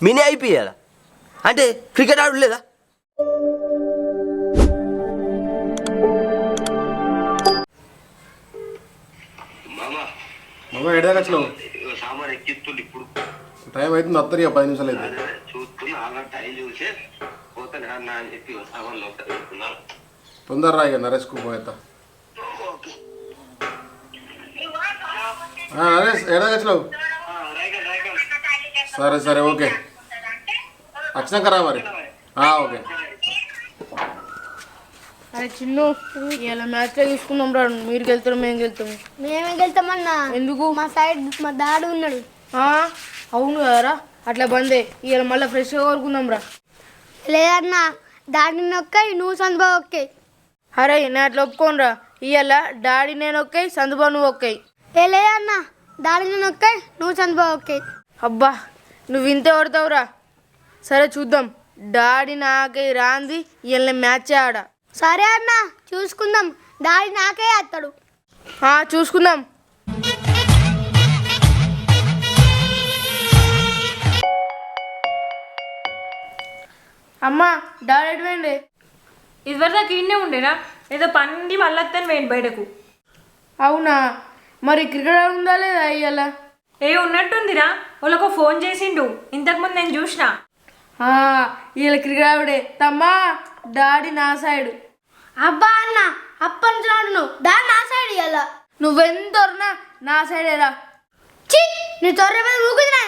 Mini IPL అంటే cricket ఆడు లేదా వచ్చినావు? సామాన్ ఎక్కిస్తుంది ఇప్పుడు. టైం అవుతుంది ఇక పది నిమిషాలు అయితే చూస్తున్నా అలా టైం చూసి పోతాను అన్న అని చెప్పి ఇగో సామాన్ లోపల పెట్టుకున్నాను తొందరరా ఇక నరేష్కు నరేష్ వచ్చినావు? రైగా సరే సరే ఓకే. వచ్చినాక రా మరి ఓకే. అరే చిన్ను ఇలా మ్యాచ్ తీసుకుందాం రా. మీరు గెలుతారు మేము గెలుతాము మేమే వెళ్తామన్నా ఎందుకు? మా సైడ్ మా దాడు ఉన్నాడు. ఆ, అవును కదరా. అట్లా బందే. ఇవాళ మళ్ళీ ఫ్రెష్గా కోరుకుందాం రా. లేదన్నా దాడి నొక్కై నువ్వు సందబా ఒక్కే. అరే నేను అట్లా ఒప్పుకోనరా ఇవాళ డాడీ నేను ఒక్కాయి సందుబా నువ్వు ఒక్కాయి ఏ లేదన్నా దాడి నొక్కై నువ్వు సందబా ఒక్కే. అబ్బా నువ్వు ఇంతే కొడతావురా సరే చూద్దాం. డాడీ నాకై రాంది ఇవాళ మ్యాచ్ ఆడ. సరే అన్న చూసుకుందాం. దాడి నాకే వేస్తాడు ఆ, చూసుకుందాం. అమ్మా డాడీ ఎటు పోయిండే ఇదివరదాకా ఈడనే ఉండేనా? ఏదో పండి మళ్ళొత్తాను వేయండి బయటకు. అవునా? మరి క్రికెట్ ఆడుందా లేదా ఇవాళ ఏ ఉన్నట్టుందిరా. వాళ్ళకు ఫోన్ చేసిండు. ఇంతకుముందు నేను చూసిన. ఇవాళ క్రికెట్ ఆవిడే. తమ్మా డాడీ నా సైడు. అబ్బా అన్న అప్పటి నుంచి నువ్వు. దాడి నా సైడ్ ఇవ్వాల నువ్వెంతొరనా నా సైడేరా చి నీ తొర్రె మీద ఊగుతున్నా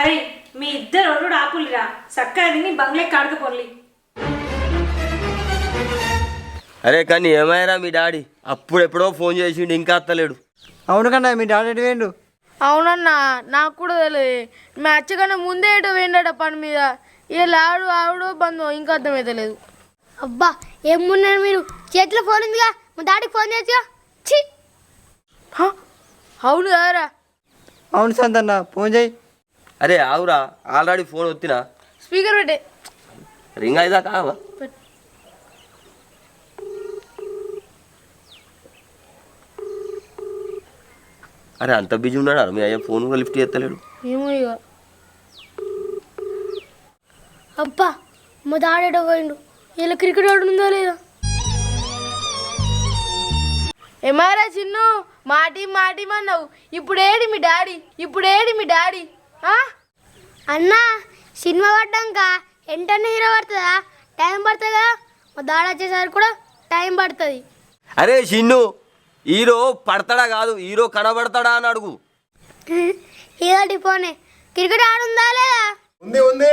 అరే మీ ఇద్దరు ఒరుడు ఆపులిరా. చక్కగా తిని బంగ్లే కాడకపోర్లి అరే కానీ ఏమైనా మీ డాడీ? అప్పుడెప్పుడో ఫోన్ చేసిండు ఇంకా అత్తలేడు. అవును కన్నా మీ డాడీ ఎటు పోయిండు? అవునన్నా నాకు కూడా తెలియదు మ్యాచ్ కన్నా ముందే ఎటు పోయిండట పని మీద. వీళ్ళు ఆడు ఆవిడు బంధు ఇంకా అర్థమైతలేదు అబ్బా ఏమున్నారు మీరు? చేతిలో ఫోన్ ఉందిగా. మా దాడికి ఫోన్ చేయొచ్చుగా చి హ? అవును కదరా. అవును సంతన్న ఫోన్ చేయి. అరే ఆవురా ఆల్రెడీ ఫోన్ వచ్చినా స్పీకర్ పెట్టే. రింగ్ అయిదా కావా? అరే అంత బిజీ ఉన్నాడు? మీ అయ్యా ఫోన్ కూడా లిఫ్ట్ చేస్తలేడు. ఏమో ఇక అబ్బా మా దాడేటో పోయిండు? ఇలా క్రికెట్ ఆడుందో లేదా? ఏమారా చిన్ను? మాటి మాటి అన్నావు ఇప్పుడు ఏడి మీ డాడీ? ఇప్పుడు ఏడి మీ డాడీ? అన్నా సినిమా పడ్డాక వెంటనే హీరో పడుతుందా? టైం పడుతుంది? కదా మా దాడ వచ్చేసరికి కూడా టైం పడుతుంది. అరే షిన్ను హీరో పడతాడా కాదు హీరో కనబడతాడా అని అడుగు. ఏదో పోనే. క్రికెట్ ఆడుందా లేదా? ఉంది ఉంది.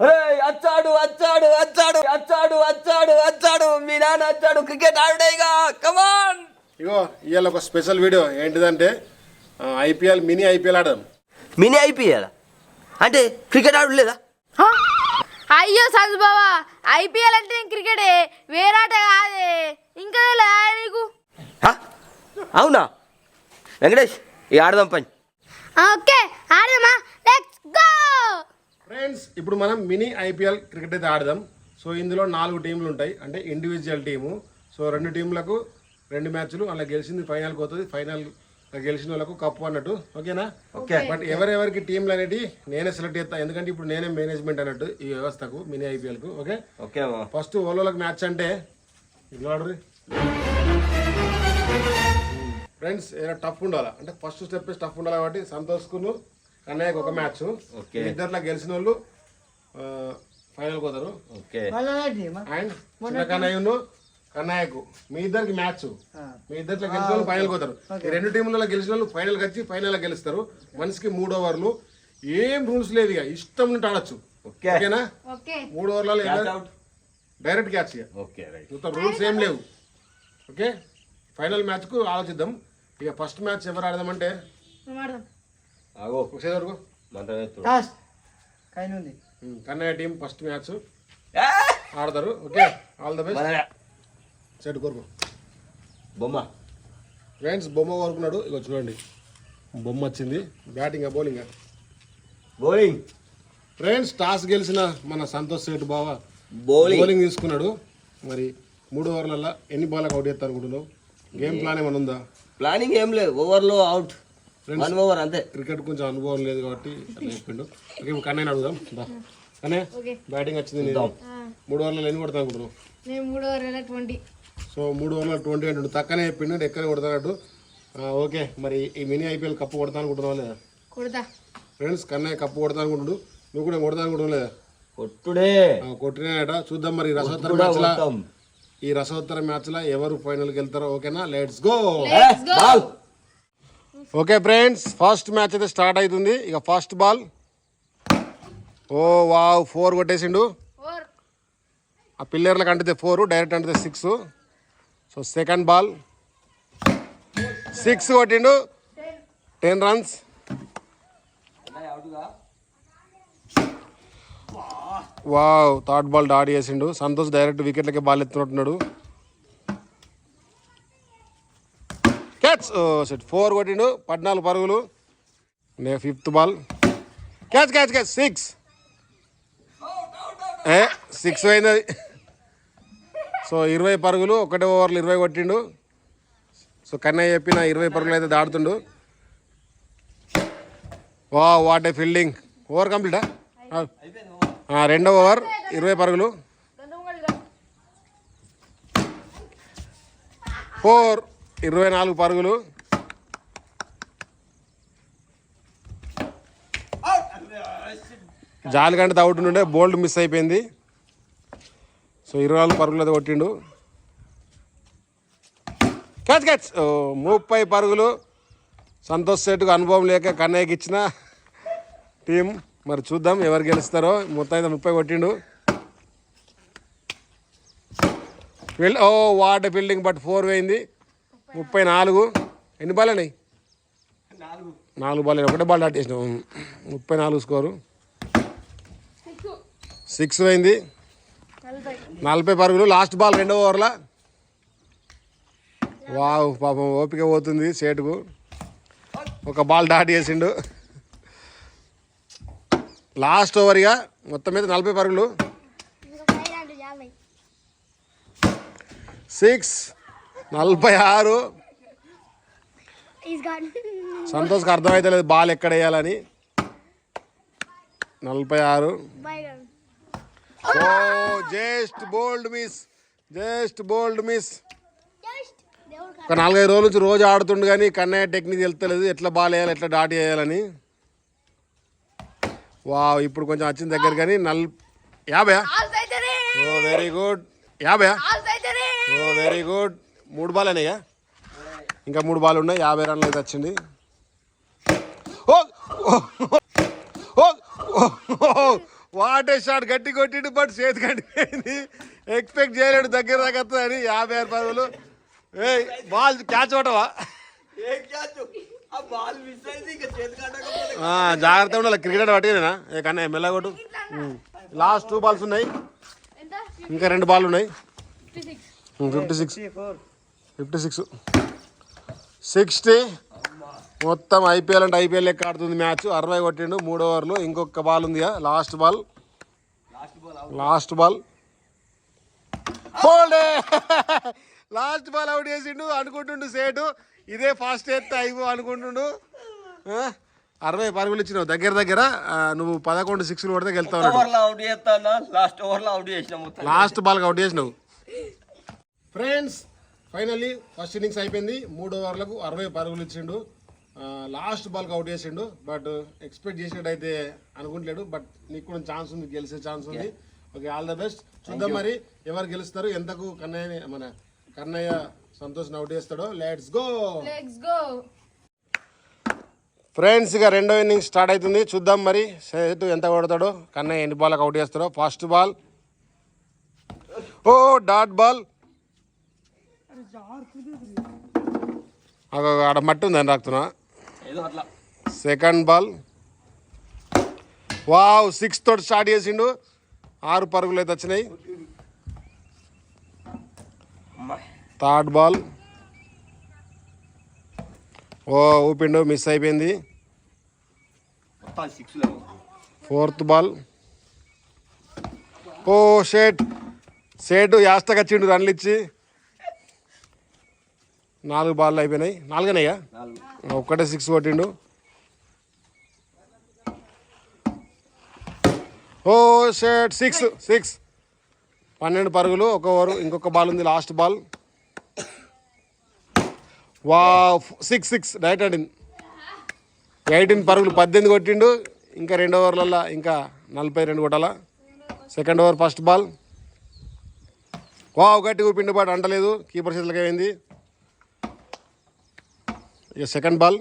ఏయ్, వచ్చాడు వచ్చాడు వచ్చాడు వచ్చాడు వచ్చాడు వచ్చాడు మీ నాన్న వచ్చాడు క్రికెట్ ఆడుడేగా కమాన్ ఇగో ఇవాళ ఒక స్పెషల్ వీడియో. ఏంటిదంటే ఐపీఎల్ మినీ ఐపీఎల్ ఆడదాం. Mini IPL? అంటే క్రికెట్ ఆడు లేదా హ? అయ్యో సంజు బావా ఐపీఎల్ అంటే క్రికెటే వేరాట కాదే. ఇంకా నీకు? హ? అవునా? వెంకటేష్ ఇక ఆడదాం పని. ఓకే ఆడదామా? లెట్స్ గో ఫ్రెండ్స్ ఇప్పుడు మనం మినీ ఐపీఎల్ క్రికెట్ అయితే ఆడదాం. సో ఇందులో నాలుగు టీంలు ఉంటాయి. అంటే ఇండివిజువల్ టీము సో రెండు టీంలకు రెండు మ్యాచ్లు అలా గెలిచింది ఫైనల్కి పోతుంది ఫైనల్ గెలిచిన వాళ్ళకు కప్పు అన్నట్టు. ఓకేనా? ఓకే. బట్ ఎవరెవరికి టీంలు అనేవి నేనే సెలెక్ట్ చేస్తాను ఎందుకంటే ఇప్పుడు నేనే మేనేజ్మెంట్ అన్నట్టు ఈ వ్యవస్థకు మినీ ఐపీఎల్కు ఓకే? ఓకే ఫస్ట్ ఓలోలకు మ్యాచ్ అంటే ఇట్లా ఆడరు ఫ్రెండ్స్ ఏదైనా టఫ్ ఉండాలి? అంటే ఫస్ట్ స్టెప్ టఫ్ ఉండాలి కాబట్టి సంతోష్కును కన్నయ్యకు ఒక మ్యాచ్. ఇద్దరిలో గెలిచిన వాళ్ళు ఫైనల్ పోతారు ఓకే అండ్ చిన్న కన్నయ్యను కన్నయ్యకు మీ ఇద్దరికి మ్యాచ్ మీ ఇద్దరిలో గెలిచిన వాళ్ళు ఫైనల్ పోతారు. ఈ రెండు టీంలలో గెలిచిన వాళ్ళు ఫైనల్ వచ్చి ఫైనల్ గెలుస్తారు. మనిషికి మూడు ఓవర్లు ఏం రూల్స్ లేదు ఇక. ఇష్టం నుండి ఆడొచ్చు. ఓకేనా? మూడు ఓవర్లలో డైరెక్ట్ క్యాచ్ ఇక. ఓకే రైట్ మొత్తం రూల్స్ ఏం లేవు. ఓకే ఫైనల్ మ్యాచ్కు ఆలోచిద్దాం. ఇక ఫస్ట్ మ్యాచ్ ఎవరు ఆడదామంటే? ఆగో ఒకసారి వరకు కన్నయ్య టీం ఫస్ట్ మ్యాచ్. ఆడతారు. Okay all the best. Set కోరుకో. బొమ్మ. ఫ్రెండ్స్ బొమ్మ కోరుకున్నాడు. ఇక చూడండి. బొమ్మ వచ్చింది. Batting bowling bowling. Friends toss గెలిచిన మన సంతోష్ సేటు బావ బౌలింగ్. బౌలింగ్ తీసుకున్నాడు. మరి మూడు ఓవర్లలో ఎన్ని బాల్కి అవుట్ చేస్తారు అనుకుంటున్నావు గేమ్ ప్లాన్ ఏమైనా ఉందా? ప్లానింగ్ ఏం లేదు. ఓవర్లో అవుట్ వన్ ఓవర్ అంతే. క్రికెట్ కొంచెం అనుభవం లేదు కాబట్టి అట్లా చెప్పిండు. ఓకే ఇప్పుడు కన్నయ్య అడుగుదాం. కన్నయ్య బ్యాటింగ్ వచ్చింది నీది. మూడు ఓవర్లలో ఎన్ని కొడతా అనుకుంటున్నావు? నేను మూడో వేల ట్వంటీ సో మూడు ఓవర్ల ట్వంటీ అంటుండు. తక్కనే చెప్పిండు ఎక్కడ కొడతానట్టు. ఆ, ఓకే మరి ఈ మినీ ఐపీఎల్ కప్పు కొడతా అనుకుంటున్నావా లేదా? కొడతా. ఫ్రెండ్స్ కన్నయ్య కప్పు కొడతా అనుకుంటుడు. నువ్వు కూడా కొడతా అనుకుంటున్నావు లేదా? కొట్టుడే. ఆ, కొట్టినాయట. చూద్దాం మరి ఈ రసోత్తర. ఈ రసోత్తర మ్యాచ్లో ఎవరు ఫైనల్కి వెళ్తారో ఓకేనా? Let's go ball okay friends first match అయితే స్టార్ట్ అవుతుంది ఇక ఫస్ట్ బాల్ ఓ వావ్ ఫోర్ కొట్టేసిండు. ఆ పిల్లర్లకు అంటితే four direct అంటితే six so second ball six కొట్టిండు. Ten runs wow third ball dot చేసిండు. సంతోష్ డైరెక్ట్ వికెట్లకి బాల్ ఎత్తున్నట్టున్నాడు క్యాచ్ సెట్ ఫోర్ కొట్టిండు. పద్నాలుగు పరుగులు. నే fifth ball catch catch catch six ఏ సిక్స్ అయింది సో ఇరవై పరుగులు. ఒకటే ఓవర్లు ఇరవై కొట్టిండు. సో కన్నయ్య చెప్పిన ఇరవై పరుగులు అయితే దాడుతుండు వా వాట్ ఏ ఫీల్డింగ్ ఓవర్ కంప్లీటా రెండవ ఓవర్ ఇరవై పరుగులు. ఫోర్ ఇరవై నాలుగు పరుగులు. జాలిగంట అవుట్ ఉండే బోల్డ్ మిస్ అయిపోయింది. సో ఇరవై నాలుగు పరుగులు అది కొట్టిండు. క్యాచ్ క్యాచ్ ముప్పై పరుగులు. సంతోష్ సేటుకు అనుభవం లేక కన్నయ్యకి ఇచ్చిన టీం. మరి చూద్దాం ఎవరు గెలుస్తారో. మొత్తం అయితే ముప్పై కొట్టిండు. ఓ వాట్ ఫీల్డింగ్ బట్ ఫోర్ పోయింది. ముప్పై నాలుగు. ఎన్ని బాల్ అయినాయి? నాలుగు. బాల్ ఒకటే బాల్ డాట్ చేసినాం ముప్పై నాలుగు స్కోరు సిక్స్ అయింది నలభై పరుగులు. లాస్ట్ బాల్ రెండో ఓవర్లా వావ్ పాపం ఓపిక పోతుంది సేటుకు. ఒక బాల్ డాట్ చేసిండు. లాస్ట్ ఓవర్గా మొత్తం మీద నలభై పరుగులు. సిక్స్ నలభై ఆరు. సంతోష్కి అర్థమైతే లేదు బాల్ ఎక్కడ వేయాలని. నలభై ఆరు. ఓ just bowled miss just bowled miss. ఒక నాలుగైదు రోజుల నుంచి రోజు ఆడుతుండు కానీ కన్నయ్య టెక్నిక్ తెలుస్తలేదు ఎట్లా బాల్ వేయాలి ఎట్లా డాట్ వేయాలని. వావ్ ఇప్పుడు కొంచెం వచ్చిన దగ్గర కానీ నల్ యాభై ఓ వెరీ గుడ్ యాభై ఓ వెరీ గుడ్ మూడు బాల్ అయినాయా? ఇంకా మూడు బాల్ ఉన్నాయి యాభై రన్లు అయితే వచ్చింది. ఓ వాట్ ఏ షాట్ గట్టి కొట్టిండు బట్ చేతి కట్టిపోయింది ఎక్స్పెక్ట్ చేయలేడు దగ్గర దాకా వస్తుందని. యాభై ఆరు పరుగులు ఏ బాల్ క్యాచ్ పట్టవా జాగ్రత్త ఉండాలి క్రికెట్ పట్టినా ఏ కన్నా మెల్లగొట్టు లాస్ట్ టూ బాల్స్ ఉన్నాయి. ఇంకా రెండు బాల్ ఉన్నాయి. Fifty six fifty six sixty మొత్తం ఐపీఎల్ అంటే ఐపీఎల్ లెక్క ఆడుతుంది మ్యాచ్. అరవై కొట్టిండు మూడు ఓవర్లు. ఇంకొక బాల్ ఉంది లాస్ట్ బాల్ లాస్ట్ బాల్ హోల్డే లాస్ట్ బాల్ అవుట్ చేసిండు అనుకుంటుండు సేటు. ఇదే ఫాస్ట్ ఎత్తే అయిపో అనుకుంటుండు. అరవై పరుగులు ఇచ్చినావు. దగ్గర దగ్గర నువ్వు పదకొండు సిక్స్లు కొడితే మొత్తం. లాస్ట్ బాల్ అవుట్ చేసినావు. ఫ్రెండ్స్ ఫైనల్లీ ఫస్ట్ ఇన్నింగ్స్ అయిపోయింది. మూడు ఓవర్లకు అరవై పరుగులు ఇచ్చిండు. లాస్ట్ బాల్కి అవుట్ చేసిండు. బట్ ఎక్స్పెక్ట్ చేసినట్టయితే అనుకుంటలేడు. బట్ నీకు కూడా ఛాన్స్ ఉంది గెలిచే ఛాన్స్ ఉంది. Okay all the best. చూద్దాం మరి ఎవరు గెలుస్తారు ఎంతకు కన్నయ్య మన కన్నయ్య సంతోష్ అవుట్ చేస్తాడో? Let's go let's go friends ఇక రెండో ఇన్నింగ్స్ స్టార్ట్ అవుతుంది. చూద్దాం మరి. సేతు ఎంత కొడతాడో? కన్నయ్య ఎన్ని బాల్కి అవుట్ చేస్తాడో? ఫస్ట్ బాల్ ఓ డాట్ బాల్ అగో ఆడ మట్టి ఉందని రాకుతున్నా. ఏదో అట్లా. సెకండ్ బాల్ వావ్ సిక్స్ తోటి స్టార్ట్ చేసిండు. ఆరు పరుగులు అయితే వచ్చినాయి. Third ball. ఓ ఊపిండు మిస్ అయిపోయింది. Fourth ball. ఓ షేట్. షేటు యాస్టకి వచ్చిండు రన్లు ఇచ్చి. నాలుగు బాల్ అయిపోయినాయి. నాలుగనయ్యా ఒక్కటే సిక్స్ కొట్టిండు. ఓ షేట్ సిక్స్ సిక్స్ పన్నెండు పరుగులు ఒక ఓవరు ఇంకొక బాల్ ఉంది లాస్ట్ బాల్ వా సిక్స్ సిక్స్ డైట్ ఆడింది ఎయిటీన్ పరుగులు పద్దెనిమిది కొట్టిండు. ఇంకా రెండు ఓవర్లలో ఇంకా నలభై రెండు కొట్టాల? సెకండ్ ఓవర్ ఫస్ట్ బాల్ వా ఒకటి ఊపిండు బాట్ అంటలేదు. కీపర్ చేతులకి అయింది. ఇక సెకండ్ బాల్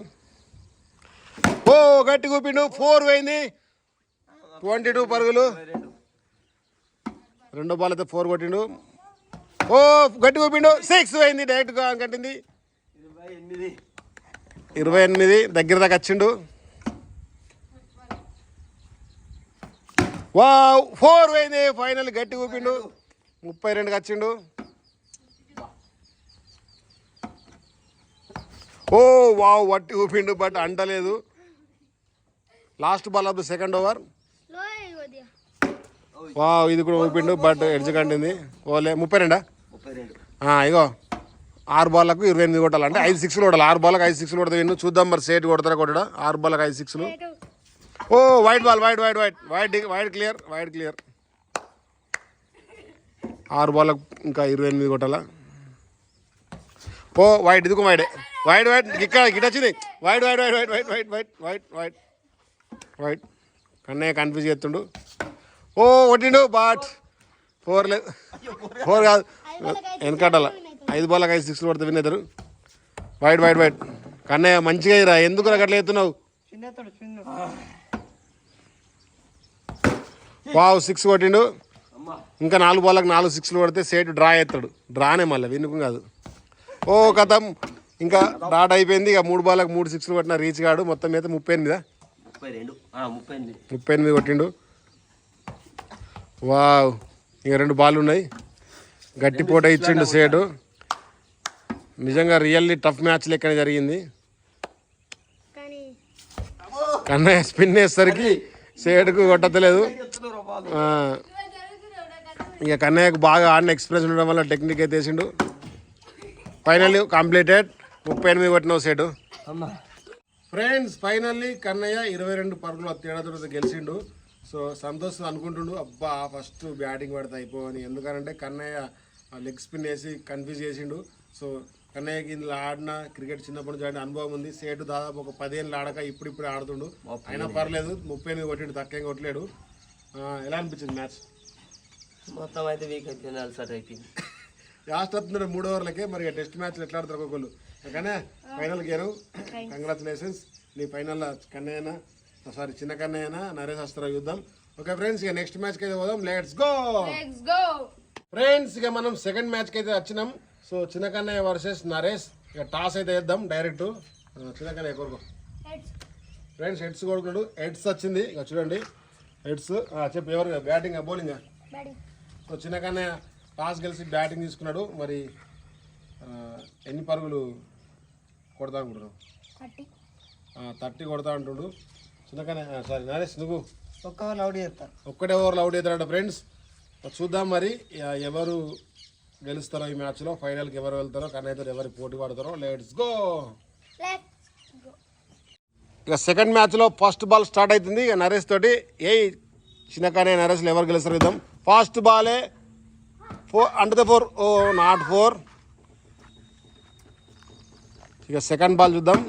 ఓ గట్టి కూపిండు ఫోర్ పోయింది. ట్వంటీ టూ పరుగులు. రెండో బాల్ అయితే ఫోర్ కొట్టిండు. ఓ గట్టి కూపిండు సిక్స్ పోయింది. డైరెక్ట్గా కట్టింది. ఇరవై ఎనిమిది. దగ్గర దాకా వచ్చిండు. వా ఫోర్ పోయింది. ఫైనల్ గట్టి కూపిండు. ముప్పై రెండుకి వచ్చిండు. ఓ వావ్ వట్టి ఊపిండు బట్ అంటలేదు. Last ball off the second over slow కొద్దిగా వా ఇది కూడా ఊపిండు బట్ ఎడ్జ్ కంటింది ఓలే ముప్పై రెండా. ఆ, ఇగో. ఆరు బాల్లకు ఇరవై ఎనిమిది కొట్టాలి అంటే ఐదు సిక్స్లు కొట్టాలి. ఆరు బాల్కి ఐదు సిక్స్లు కొడతా. విన్ను చూద్దాం మరి సేట్ కొడతారా కొట్టడా? ఆరు బాల్కి ఐదు సిక్స్లు ఓ wide ball wide wide wide wide wide clear wide clear ఆరు బాల్లకు ఇంకా ఇరవై ఎనిమిది కొట్టాలా? ఓ వైట్ ఇదిగో వైట్ వైట్ వైట్ ఇక్కడ గిట్ వచ్చింది. Wide wide wide wide wide wide wide wide wide wide Kannayya confuse చేస్తుండు. ఓ కొట్టిండు బాట్ ఫోర్ లేదు ఫోర్ కాదు. వెనకట్టాల ఐదు బాల్కి ఐదు సిక్స్లు పడితే వినేద్దరు వైట్ వైట్ వైట్ కన్నయ్య మంచిగా ఇరా. ఎందుకు అట్లా ఎత్తున్నావు వావ్ సిక్స్ కొట్టిండు. ఇంకా నాలుగు బాల్లకు నాలుగు సిక్స్లు పడితే సేట్ డ్రా ఎత్తాడు డ్రానే మళ్ళీ వినుకు కాదు. ఓ కథం. ఇంకా డాట్ అయిపోయింది. ఇక మూడు బాల్లకు మూడు సిక్స్లు కొట్టిన రీచ్ కాడు మొత్తం మీద ముప్పై ఎనిమిదా ముప్పై ఎనిమిది. ముప్పై ఎనిమిది కొట్టిండు. వావ్. ఇక రెండు బాల్ ఉన్నాయి. గట్టి పోట ఇచ్చిండు సేటు. నిజంగా రియల్లీ టఫ్ మ్యాచ్ లెక్కనే జరిగింది. కానీ కన్నయ్య స్పిన్ వేసేసరికి సేటుకు కొట్టలేదు ఇక కన్నయ్యకు బాగా ఆడిన ఎక్స్ప్రెస్ ఉండడం వల్ల టెక్నిక్ అయితే వేసిండు. Finally completed. ముప్పై ఎనిమిది కొట్టినావు సేటు. అమ్మా ఫ్రెండ్స్ ఫైనల్లీ కన్నయ్య ఇరవై రెండు పరుగుల తేడాతో గెలిచిండు. సో సంతోష్ అనుకుంటుండు అబ్బా ఫస్ట్ బ్యాటింగ్ పడితే అయిపోవని. ఎందుకంటే కన్నయ్య లెగ్ స్పిన్ వేసి కన్ఫ్యూజ్ చేసిండు. సో కన్నయ్యకి ఇందులో ఆడిన క్రికెట్ చిన్నప్పటి నుంచి ఆడిన అనుభవం ఉంది. సేటు దాదాపు ఒక పదిహేను ఆడక ఇప్పుడు ఇప్పుడు ఆడుతుండు అయినా పర్లేదు ముప్పై ఎనిమిది కొట్టిండు తక్కువ ఏం కొట్టలేడు. ఆ, ఎలా అనిపించింది మ్యాచ్? మొత్తం అయితే వీక్ అయిపోయింది అలసట అయిపోయింది. లాస్ట్ వస్తున్నారు మూడు ఓవర్లకే మరి టెస్ట్ మ్యాచ్లు ఎట్లా ఆడతారు ఒక్కొక్కరు కానీ ఫైనల్ గేరు కంగ్రాచులేషన్స్. నీ ఫైనల్ కన్నయ్యనా సారీ చిన్న కన్నయ్యనా నరేష్ వస్తారు చూద్దాం ఓకే ఫ్రెండ్స్ ఇక నెక్స్ట్ మ్యాచ్కి అయితే పోదాం. Let's go! Let's go! Friends ఇక మనం సెకండ్ మ్యాచ్కి అయితే వచ్చినాం. సో చిన్న కన్నయ్య వర్సెస్ నరేష్. ఇక టాస్ అయితే వేద్దాం డైరెక్ట్. చిన్న కన్నయ్య కొడుకు. ఫ్రెండ్స్ హెడ్స్ కొడుకున్నాడు. హెడ్స్ వచ్చింది. ఇక చూడండి. హెడ్స్ చెప్పు ఎవరు? బ్యాటింగ్ బౌలింగ్ బ్యాటింగ్ సో చిన్న కన్నయ్య టాస్ గెలిచి బ్యాటింగ్ తీసుకున్నాడు. మరి ఎన్ని పరుగులు కొడతా అనుకుంటున్నావు థర్టీ. కొడతా అంటుండు. చిన్న కన్నయ్య సారీ నరేష్ నువ్వు? ఒక్క వాళ్ళు అవుట్ చేస్తారు ఒక్కటే ఓవర్లు అవుట్ అవుతారంట ఫ్రెండ్స్ చూద్దాం మరి ఎవరు గెలుస్తారో ఈ మ్యాచ్లో ఫైనల్కి ఎవరు వెళ్తారో కన్నయ్యతో ఎవరు పోటీ పడతారో లెట్స్ గో ఇక సెకండ్ మ్యాచ్లో ఫస్ట్ బాల్ స్టార్ట్ అవుతుంది ఇక నరేష్ తోటి. ఏ చిన్న కన్నయ్య నరేష్లు ఎవరు గెలుస్తారో చూద్దాం. ఫస్ట్ బాలే ఫోర్ అంటే ఫోర్ ఓ నాట్ ఫోర్ ఇక సెకండ్ బాల్ చూద్దాం.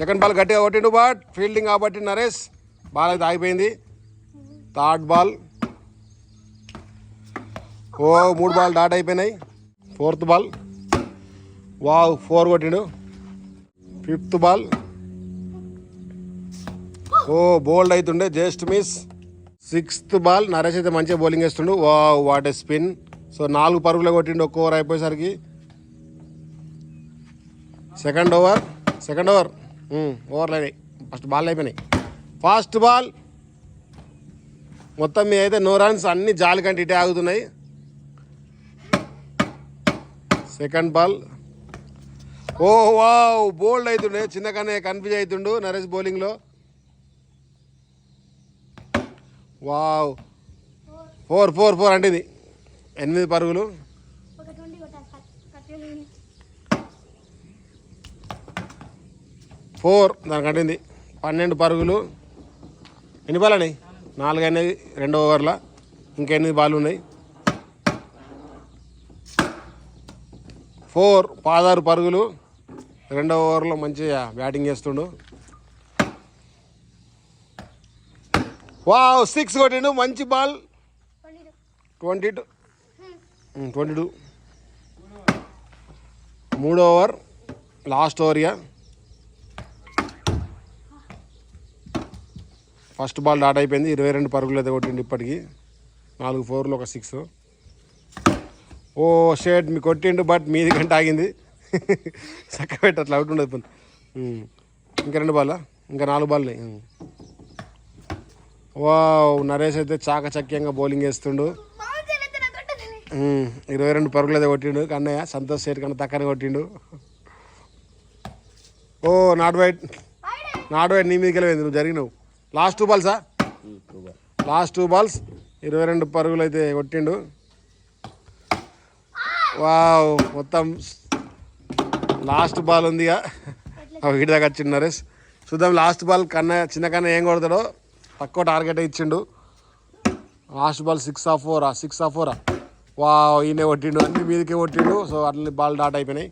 సెకండ్ బాల్ గట్టిగా కొట్టిండు బట్ ఫీల్డింగ్ కాబట్టి నరేష్ బాల్ అయితే ఆగిపోయింది. థర్డ్ బాల్ ఓ మూడు బాల్ డాట్ అయిపోయినాయి. Fourth ball. వావ్ ఫోర్ కొట్టిండు. Fifth ball. ఓ బోల్డ్ అవుతుండే just miss. Sixth ball Naresh అయితే మంచిగా బౌలింగ్ వేస్తుండు. వా వాట్ ఏ స్పిన్ సో నాలుగు పరుగులు కొట్టిండు ఒక్క ఓవర్ అయిపోయేసరికి. Second over second over. ఓవర్లు అయినాయి. ఫస్ట్ బాల్ అయిపోయినాయి. Fast ball. మొత్తం మీ అయితే నో రన్స్ అన్ని జాలి కంటే ఇటే ఆగుతున్నాయి. Second ball. ఓ వావ్ బోల్డ్ అవుతుండే చిన్నగానే కన్ఫ్యూజ్ అవుతుండు నరేష్ బౌలింగ్లో. వావ్. ఫోర్ ఫోర్ ఫోర్ అంటే ఇది ఎనిమిది పరుగులు. ఫోర్ దానికి అంటింది. పన్నెండు పరుగులు. ఎన్ని బాల్ అండి నాలుగు అనేది రెండో ఓవర్లో. ఇంకెనిమిది బాల్ ఉన్నాయి. ఫోర్ పాదారు పరుగులు. రెండో ఓవర్లో మంచిగా బ్యాటింగ్ చేస్తుండు. వావ్ సిక్స్ కొట్టిండు మంచి ball. Twenty two. Twenty two. మూడో ఓవర్ లాస్ట్ ఓవర్గా ఫస్ట్ బాల్ డాట్ అయిపోయింది. ఇరవై రెండు పరుగులు అయితే కొట్టిండు ఇప్పటికి. నాలుగు ఫోర్లు ఒక సిక్స్. ఓ షేట్ మీ కొట్టిండు బట్ మీది గంట ఆగింది. చక్క పెట్టట్లా అవుట్ ఉండదు. ఇంకా రెండు బాల్? ఇంకా నాలుగు బాల్ వావ్ నరేష్ అయితే చాకచక్యంగా బౌలింగ్ వేస్తుండు. ఇరవై రెండు పరుగులు అయితే కొట్టిండు. కన్నయ్య సంతోష్ శేట్ కన్నా తక్కనే కొట్టిండు. ఓ నాట్ వైట్ నాట్ వైట్ నీ మీదకి వెళ్ళింది నువ్వు జరిగినావు. లాస్ట్ టూ బాల్సా లాస్ట్ టూ బాల్స్ ఇరవై రెండు పరుగులు అయితే కొట్టిండు. వావ్ మొత్తం లాస్ట్ బాల్ ఉందిగా. వీటి దాకా వచ్చిండు నరేష్. చూద్దాం లాస్ట్ బాల్ కన్నా చిన్న కన్నా ఏం కొడతాడో. తక్కువ టార్గెట్ ఇచ్చిండు. లాస్ట్ బాల్ సిక్స్ ఆఫ్ ఫోరా సిక్స్ ఆఫ్ ఫోరా వా ఈయనే కొట్టిండు అన్ని మీదకే కొట్టిండు. సో అట్లని బాల్ డాట్ అయిపోయినాయి.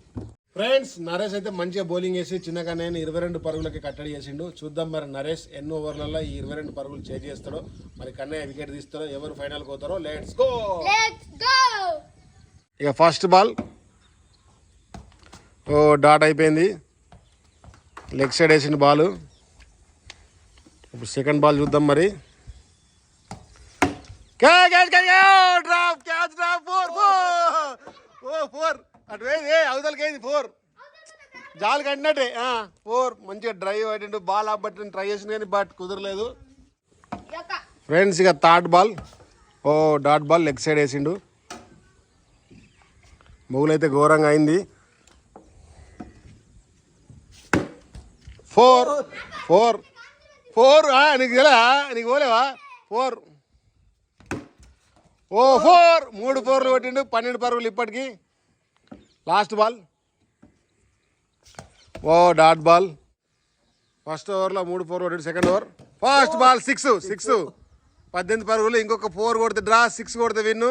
ఫ్రెండ్స్ నరేష్ అయితే మంచిగా బౌలింగ్ వేసి చిన్నగానే ఇరవై రెండు పరుగులకి కట్టడి చేసిండు. చూద్దాం మరి నరేష్ ఎన్ని ఓవర్లలో ఈ ఇరవై రెండు పరుగులు చేజ్ చేస్తాడో. మరి కన్నయ్య వికెట్ తీస్తాడో ఎవరు ఫైనల్ పోతారో. లెట్స్ గో లెట్స్ గో ఇక ఫస్ట్ బాల్. ఓ డాట్ అయిపోయింది. లెగ్ సైడ్ వేసిన బాల్. ఇప్పుడు సెకండ్ బాల్ చూద్దాం మరి. Drop catch drop four four. ఓ ఫోర్. అటు ఏ అవతలకేది ఫోర్. జాలు కట్టినట్టే ఫోర్. మంచిగా డ్రైవ్ అయ్యిండు బాల్ ఆపట్టి ట్రై చేసిన కానీ బట్ కుదరలేదు. ఫ్రెండ్స్ ఇక థర్డ్ బాల్. ఓ డాట్ బాల్ లెగ్ సైడ్ వేసిండు. మొగులైతే ఘోరంగా అయింది. ఫోర్ ఫోర్ ఫోర్ నీకు తెలా నీకు పోలేవా? ఫోర్. ఓ ఫోర్. మూడు ఫోర్లు కొట్టిండు పన్నెండు పరుగులు ఇప్పటికి. Last ball. ఓ డాట్ బాల్. ఫస్ట్ ఓవర్లో మూడు ఫోర్ కొట్టిండు second over. First ball six six. పద్దెనిమిది పరుగులు ఇంకొక ఫోర్ కొడితే డ్రా సిక్స్ కొడితే విన్ను.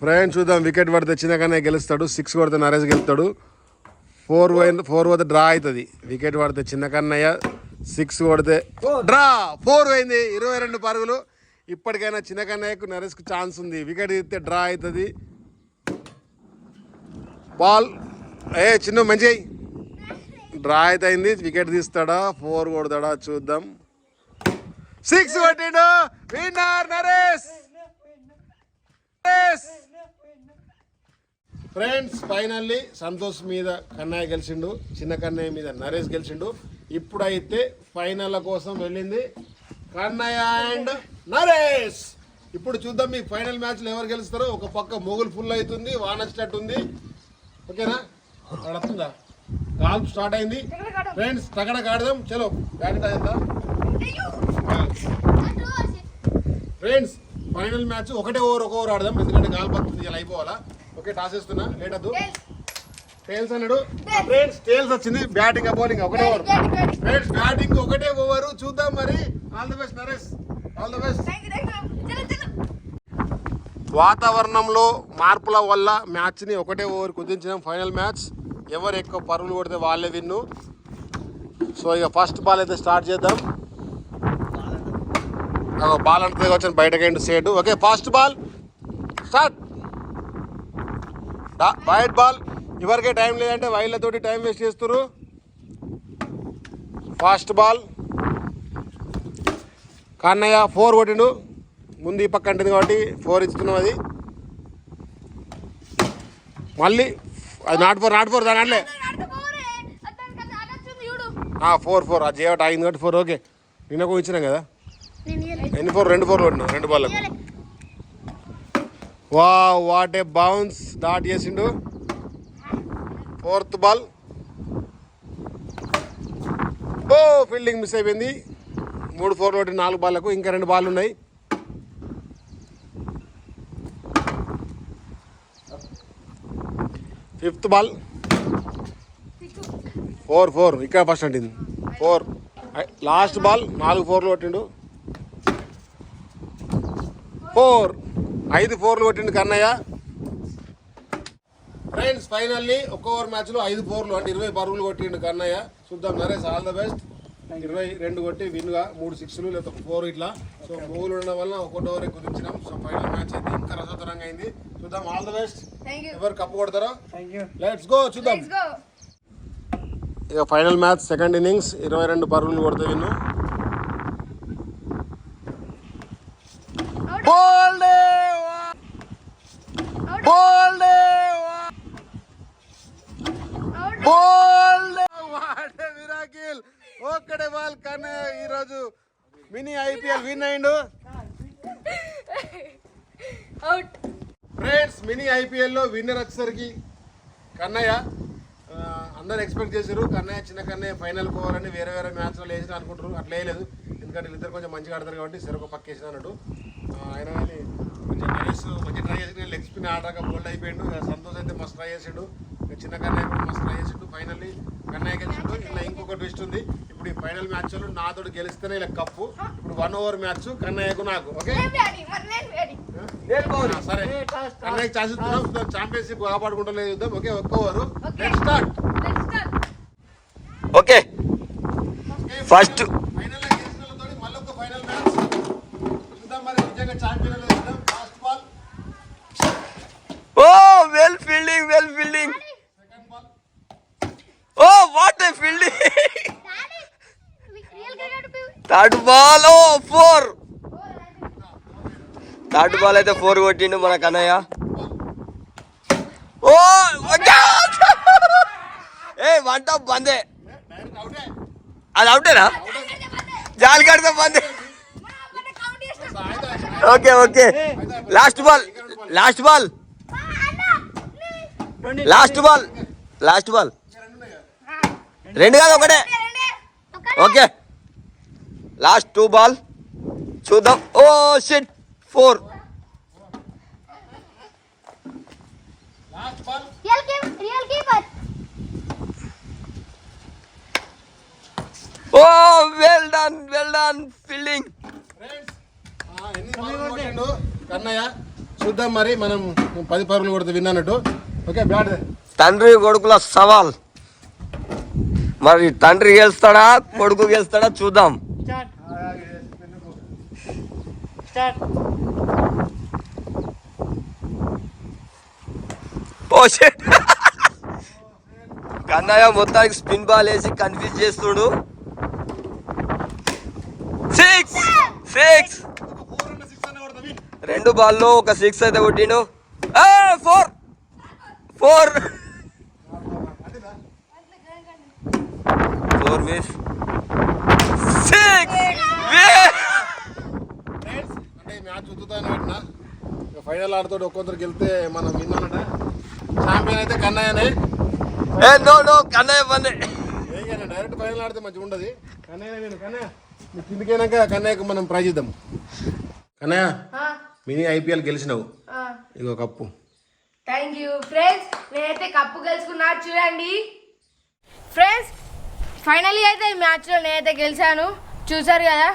ఫ్రెండ్స్ చూద్దాం. వికెట్ పడితే చిన్నగానే గెలుస్తాడు. సిక్స్ కొడితే నరేష్ గెలుస్తాడు. ఫోర్ ఫోర్ పోతే డ్రా అవుతుంది. వికెట్ పడితే చిన్న కన్నయ్య సిక్స్ కొడితే డ్రా. ఫోర్ పోయింది. ఇరవై రెండు పరుగులు. ఇప్పటికైనా చిన్న కన్నయ్యకు నరేష్కు ఛాన్స్ ఉంది. వికెట్ తీస్తే డ్రా అవుతుంది. బాల్ ఏ చిన్న మంచి డ్రా అయితే వికెట్ తీస్తాడా? ఫోర్ కొడతాడా? చూద్దాం. సిక్స్ కొట్టిండు. Winner Naresh. Friends finally Santosh మీద కన్నయ్య గెలిచిండు చిన్న కన్నయ్య మీద నరేష్ గెలిచిండు. ఇప్పుడైతే ఫైనల్ కోసం వెళ్ళింది కన్నయ్య అండ్ నరేష్! ఇప్పుడు చూద్దాం మీ ఫైనల్ మ్యాచ్లో ఎవరు గెలుస్తారో. ఒక పక్క మొగులు ఫుల్ అవుతుంది వాన స్టార్ట్ ఉంది. ఓకేనా? అక్కడ వస్తుందా? కాల్ స్టార్ట్ అయింది. ఫ్రెండ్స్ తగడ కాడదాం చలో బ్యాట్ ఫ్రెండ్స్ ఫైనల్ మ్యాచ్ ఒకటే ఓవర్ ఒక ఓవర్ ఆడదాం. ఎందుకంటే గాల్ పడుతుంది ఇలా అయిపోవాలా ఓకే టాస్ వేస్తున్నా లేట్ వద్దు. టేల్స్ అన్నాడు. ఫ్రెండ్స్ టేల్స్ వచ్చింది. బ్యాటింగ్ బౌలింగ్ ఒకటే ఓవర్. ఫ్రెండ్స్ బ్యాటింగ్ ఒకటే ఓవర్. చూద్దాం మరి. All the best Naresh. All the best వాతావరణంలో మార్పుల వల్ల మ్యాచ్ని ఒకటే ఓవర్ కుదించిన. Final match. ఎవరు ఎక్కువ పరుగులు కొడితే వాళ్ళే విన్ను. సో ఇక ఫస్ట్ బాల్ అయితే స్టార్ట్ చేద్దాం. బాల్ అంటే వచ్చిన బయటకి సేటు. Okay first ball start white ball ఎవరికే టైం లేదంటే వైళ్ళతోటి టైం వేస్ట్ చేస్తారు ఫాస్ట్ బాల్ కన్నయ్య ఫోర్ కొట్టిండు. ముందు ఈ పక్క అంటుంది కాబట్టి ఫోర్ ఇస్తున్నాం అది. మళ్ళీ అది నాట్ ఫోర్ నాట్ ఫోర్ దాని అట్లే. ఫోర్ ఫోర్ అది చేయబట్టి ఆగింది కాబట్టి ఫోర్ ఓకే. నిన్న ఇచ్చినాం కదా. ఎన్ని ఫోర్ రెండు ఫోర్ కొట్టినా రెండు బాల్ వా వాట్ ఏ బౌన్స్ డాట్ చేసిండు. Fourth ball oh fielding miss అయిపోయింది. మూడు ఫోర్ ఒకటి నాలుగు బాళ్ళకు ఇంకా రెండు బాల్ ఉన్నాయి. ఫిఫ్త్ బాల్ ఫోర్ ఫోర్ ఇక్కడ ఫస్ట్ అంటింది. ఫోర్ లాస్ట్ బాల్ నాలుగు ఫోర్లు కొట్టిండు. ఫోర్. ఐదు ఫోర్లు కొట్టిండు కన్నయ్య. ఫ్రెండ్స్ ఫైనల్లీ ఒక్క ఓవర్ మ్యాచ్లో ఐదు ఫోర్లు అంటే ఇరవై పరుగులు కొట్టిండు కన్నయ్య. చూద్దాం నరేష్ ఆల్ ద బెస్ట్ ఇరవై రెండు కొట్టి విన్గా మూడు సిక్స్లు లేదా ఒక ఫోర్ ఇట్లా. సో మూగులు ఉండడం వల్ల ఒకటో ఓవర్ కుదించినాం సో ఫైనల్ మ్యాచ్ అయితే ఇంకా రసతరంగా అయింది. చూద్దాం ఆల్ ద బెస్ట్ ఎవరు కప్పు కొడతారో? లెట్స్ గో చూద్దాం. ఇక ఫైనల్ మ్యాచ్ సెకండ్ ఇన్నింగ్స్ ఇరవై రెండు పరుగులు కొడితే విన్ను. మిరాకిల్ ఒక్కడే బాల్ కానీ ఈరోజు మినీ ఐపీఎల్ విన్ అయిండు. ఫ్రెండ్స్ మినీ ఐపీఎల్లో విన్నర్ వచ్చేసరికి కన్నయ్య అందరు ఎక్స్పెక్ట్ చేశారు. కన్నయ్య చిన్న కన్నయ్య ఫైనల్ పోవాలని వేరే వేరే మ్యాచ్లో వేసిన అనుకుంటారు. అట్లా వేయలేదు ఎందుకంటే వీళ్ళిద్దరు కొంచెం మంచిగా ఆడతారు కాబట్టి సరే పక్క వేసిన అన్నట్టు. ఆయన కానీ కొంచెం నరేష్ మంచిగా ట్రై చేసి లెగ్ స్పిన్ ఆడాక బోల్డ్ అయిపోయిండు. సంతోష్ అయితే మస్తు ట్రై చేసిండు. చిన్న కన్నయ్య కూడా మస్తు ట్రై చేసిండు. ఫైనల్లీ కన్నయ్య గెలిచిండు. ఇలా ఇంకొక ట్విస్ట్ ఉంది. ఇప్పుడు ఈ ఫైనల్ మ్యాచ్లో నాతోటి గెలిస్తేనే ఇలా కప్పు ఇప్పుడు వన్ ఓవర్ మ్యాచ్ కన్నయ్యకు నాకు. ఓకే నేను సరే. కన్నయ్య ఛాన్స్ ఇస్తున్నాం. ఛాంపియన్షిప్ కాపాడుకుంటూ చూద్దాం. ఓకే ఒక్క ఓవర్ స్టార్ట్ ఓకే ఫస్ట్ ఫైనల్లో గెలిచిన వాళ్ళతోటి మళ్ళీ ఒక ఫైనల్ మ్యాచ్ చూద్దాం మరి నిజంగా ఛాంపియన్ చూద్దాం last ball oh well fielding well fielding second ball oh what a fielding real cricket third ball oh four third ball అయితే ఫోర్ కొట్టిండు మన కన్నయ్య. ఓ ఏ వంట బందే అది అవుటేనా జాలి కడితే బందే okay okay last ball last ball last ball last ball రెండు కాదు ఒకటే. ఓకే లాస్ట్ టూ బాల్ చూద్దాం ఓ shit four last ball real keeper real keeper oh well done well done fielding Kannayya చూద్దాం మరి మనం పది పరుగులు కొడితే విన్నట్టు ఓకే బ్యాట్. తండ్రి కొడుకుల సవాల్. మరి తండ్రి గెలుస్తాడా కొడుకు గెలుస్తాడా చూద్దాం. స్టార్ట్ కన్నయ్య మొత్తానికి స్పిన్ బాల్ వేసి కన్ఫ్యూజ్ చేస్తుడు. సిక్స్ సిక్స్ రెండు బాల్లో ఒక సిక్స్ అయితే కొట్టిండు. Four four four miss six పెట్టిన. ఇక ఫైనల్ ఆడుతాడు ఒక్కొక్కరు గెలితే మనం విన్ అన్నట ఛాంపియన్ అయితే కన్నయ్యనే. ఏ no no Kannayya direct final ఆడితే మంచిగా ఉండదు. కన్నయ్య నేను కన్నయ్య. కిందికైనాక కన్నయ్యకు మనం ప్రైజ్ ఇద్దాం. కన్నయ్య మినీ ఐపీఎల్ గెలిచినావు. ఇగో కప్పు. థ్యాంక్ యూ ఫ్రెండ్స్ నేనైతే కప్పు గెలుచుకున్నా చూడండి. ఫ్రెండ్స్ ఫైనలీ అయితే ఈ మ్యాచ్లో నేనైతే గెలిచాను. చూసారు కదా?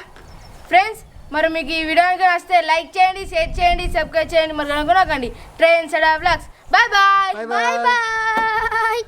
ఫ్రెండ్స్ మరి మీకు ఈ వీడియో వస్తే లైక్ చేయండి షేర్ చేయండి సబ్స్క్రైబ్ చేయండి. మరి కనుక train సడా vlogs. Bye bye bye bye